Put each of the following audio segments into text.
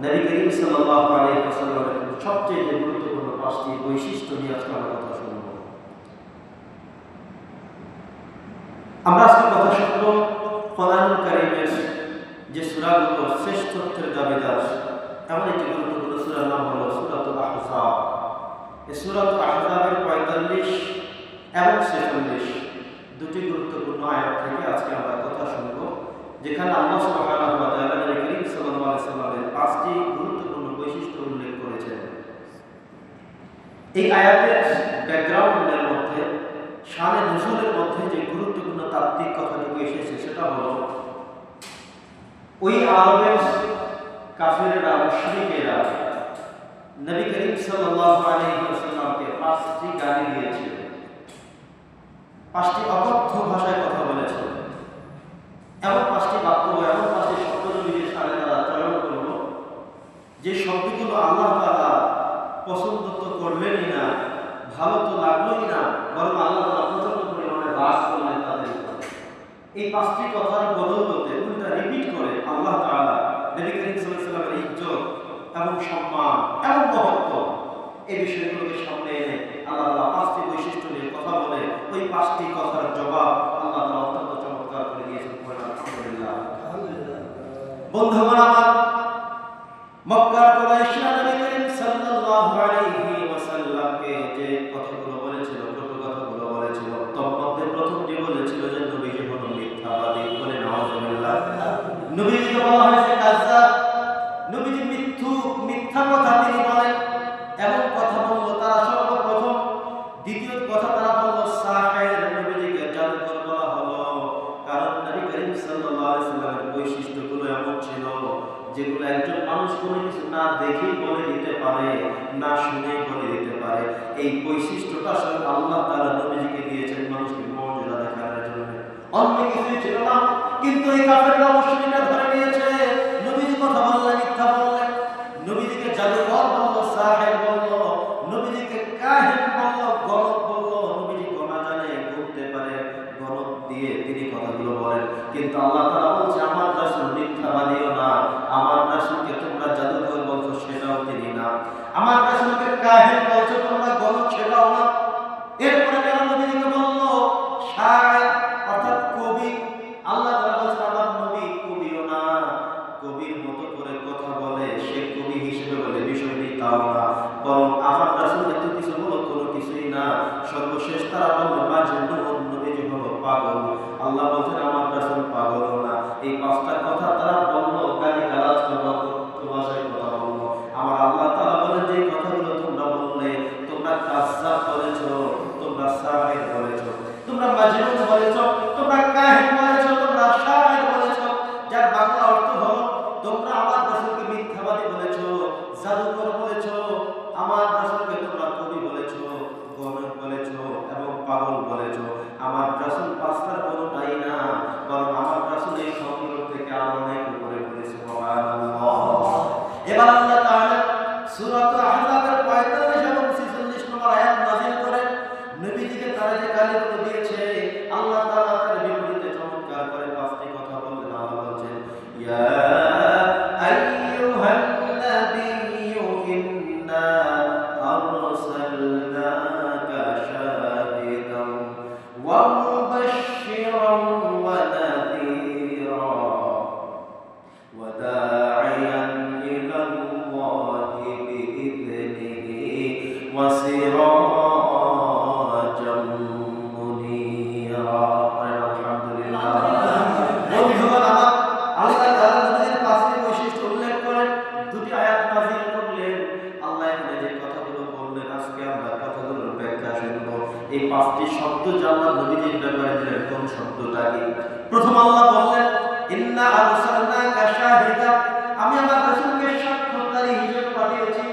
নবী করিম সবচেয়ে গুরুত্বপূর্ণ পাঁচটি বৈশিষ্ট্য নিয়ে আজকে আমরা কথা শুনব। আমরা আজকে কথা শুনব কারীমের যে সূরাগুলো শ্রেষ্ঠত্বের দাবিদার। এমন একটি গুরুত্বপূর্ণ সূরার নাম হলো আহজাব। এই আহজাবের 45 এবং 46 দুটি গুরুত্বপূর্ণ আয়াত থেকে আজকে আমরা কথা শুনব যেখানে আল্লাহ সুবহানাহু ওয়া তাআলা নবী করিম সাল্লাল্লাহু আলাইহি সাল্লামের পাঁচটি গুরুত্বপূর্ণ বৈশিষ্ট্য উল্লেখ করেছেন এই আয়াতের ব্যাকগ্রাউন্ডের মধ্যে সালে নজরের মধ্যে যে গুরুত্বপূর্ণ তাত্ত্বিক কথাটুকু এসেছে, সেটা হল, ওই আরবের কাফিরেরা, মুশরিকেরা নবী করিম সাল্লাল্লাহু আলাইহি ওয়াসাল্লামকে পাঁচটি গালি দিয়েছিল পাঁচটি অকথ্য ভাষায় কথা বলেছিল এমন পাঁচটি বাক্য এমন পাঁচটি শব্দ নবীর সামনে তারা চয়ন করল যে শব্দগুলো আল্লাহ তাআলা পছন্দ তো করলেনই না ভালো তো লাগলোই না বরং আল্লাহ তাআলা প্রচণ্ড পরিমাণে রাগ করলেন তাদের উপর এই পাঁচটি কথার বদৌলতে উল্টা রিপিট করে আল্লাহ তাআলা নবী করিম সাল্লাল্লাহু ইজ্জত এবং সম্মান এবং মহত্ব এই বিষয়গুলোকে সামনে এনে আল্লাহ তাআলা পাঁচটি বৈশিষ্ট্য নিয়ে কথা বলে ওই পাঁচটি কথার জবাব আল্লাহ তাআলা অত্যন্ত চমৎকার করে দিয়েছেন। আলহামদুলিল্লাহ বন্ধুগণ, আমার যেগুলো একজন মানুষ কোনো কিছু না দেখেই বলে দিতে পারে, না শুনে বলে দিতে পারে। এই বৈশিষ্ট্যটা আসলে আল্লাহ তাআলা নবীজিকে দিয়েছেন মানুষকে মর্যাদা দেখানোর জন্য। অন্য কিছুই ছিল না, কিন্তু এই কাফেররা মুশরিকরা ধরে নিয়েছে। নবীজি কথা বললেন, মিথ্যা বললেন। নবীজিকে জাদুকর বলল, সাহেব বলল, নবীজিকে কাহিন বলল গলব বলল। নবীজি গোনা জানে গুনতে পারে গলব দিয়ে তিনি কথাগুলো বলেন। কিন্তু আল্লাহ তাআলা না। আমার রাসূলকে কাহিন বলছো, তোমরা গলব সেটাও না। এরপরে কেন নবীজিকে বলল? শায়ের অর্থাৎ কবি। আল্লাহ তাআলা বলছেন, আমার নবী কবিও না। কবির মতো করে কথা বলে, সে কবি হিসেবে বলে, বিষয়টি তাও না। বরং আমার রাসূল এত কিছু হলো, কোনো কিছুই না। সর্বশেষ তারা বলল মাজনুন সাহির বলেছ। তোমরা মাজনুন বলেছ, তোমরা কাহিন বলেছ, তোমরা শায়ের বলেছ, যার বাংলা অর্থ হলো, তোমরা আমার রাসূলকে মিথ্যাবাদী বলেছ, জাদুকর বলেছ, আমার রাসূলকে তোমরা কবি বলেছ, গণক বলেছ এবং পাগল বলেছ। আমার রাসূল পাঁচটার কোনোটাই না, বরং আমার রাসূল এই সবগুলো থেকে আরও অনেক উপরে বলেছে এবার আল্লাহ তাআলা সূরাত الله পাঁচটি শব্দ যে আল্লাহ নবীজির ব্যাপারে দিলেন, কোন শব্দটা কি? প্রথম আল্লাহ বললেন, ইন্না আরসালনাকা শাহিদা। আমি আমার রাসূলকে সাক্ষ্যকারী হিসেবে পাঠিয়েছি।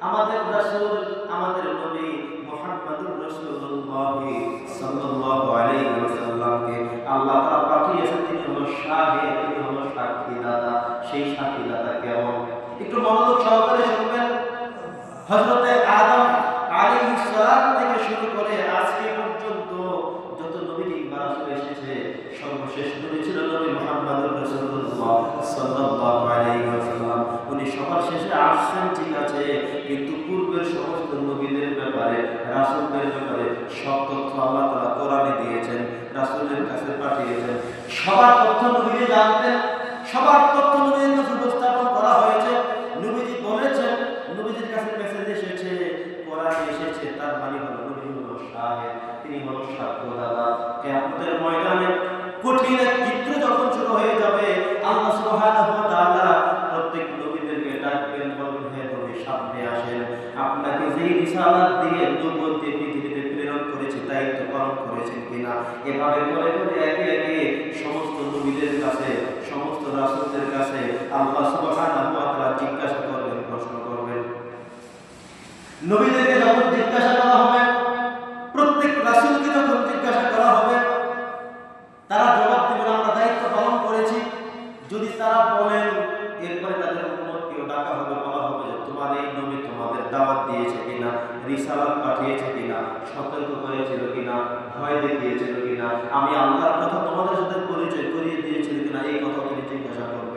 আমাদের রাসূল, আমাদের নবী মুহাম্মদুর রাসূলুল্লাহ সাল্লাল্লাহু আলাইহি ওয়াসাল্লামকে আল্লাহ তাআলা পাঠিয়েছেন। তিনি হলো শাহিদ তিনি হলো সাক্ষীদাতা। সেই সাক্ষীদাতা কেমন? একটু মনোযোগ সহকারে শুনবেন। হযরতে সর্বশেষ করেছিল নবী মুহাম্মদুর রাসূলুল্লাহ সাল্লাল্লাহু আলাইহি ওয়াসাল্লাম। উনি সবার শেষে আসছেন, ঠিক আছে, কিন্তু পূর্বের সমস্ত নবীদের ব্যাপারে, রাসূলদের ব্যাপারে সব তথ্য আল্লাহ তাআলা কোরআনে দিয়েছেন, রাসূলের কাছে পাঠিয়েছেন। সবার তথ্য নবীজি জানতেন, সবার তথ্য নবীর কাছে এভাবে করে করে একে একে সমস্ত নবীদের কাছে, সমস্ত রাসূলদের কাছে আল্লাহ সুবহানাহু ওয়া তাআলা জিজ্ঞাসা করবেন, প্রশ্ন করবেন। নবীদেরকে যখন জিজ্ঞাসা করা হবে তোমাদের দাওয়াত দিয়েছে কিনা, রিসালাত পাঠিয়েছে কিনা, সতর্ক করেছিল কিনা, ভয় দেখিয়েছিল কিনা, আমি আল্লাহর কথা তোমাদের সাথে পরিচয় করিয়ে দিয়েছিল কিনা, এই কথা তিনি জিজ্ঞাসা করবেন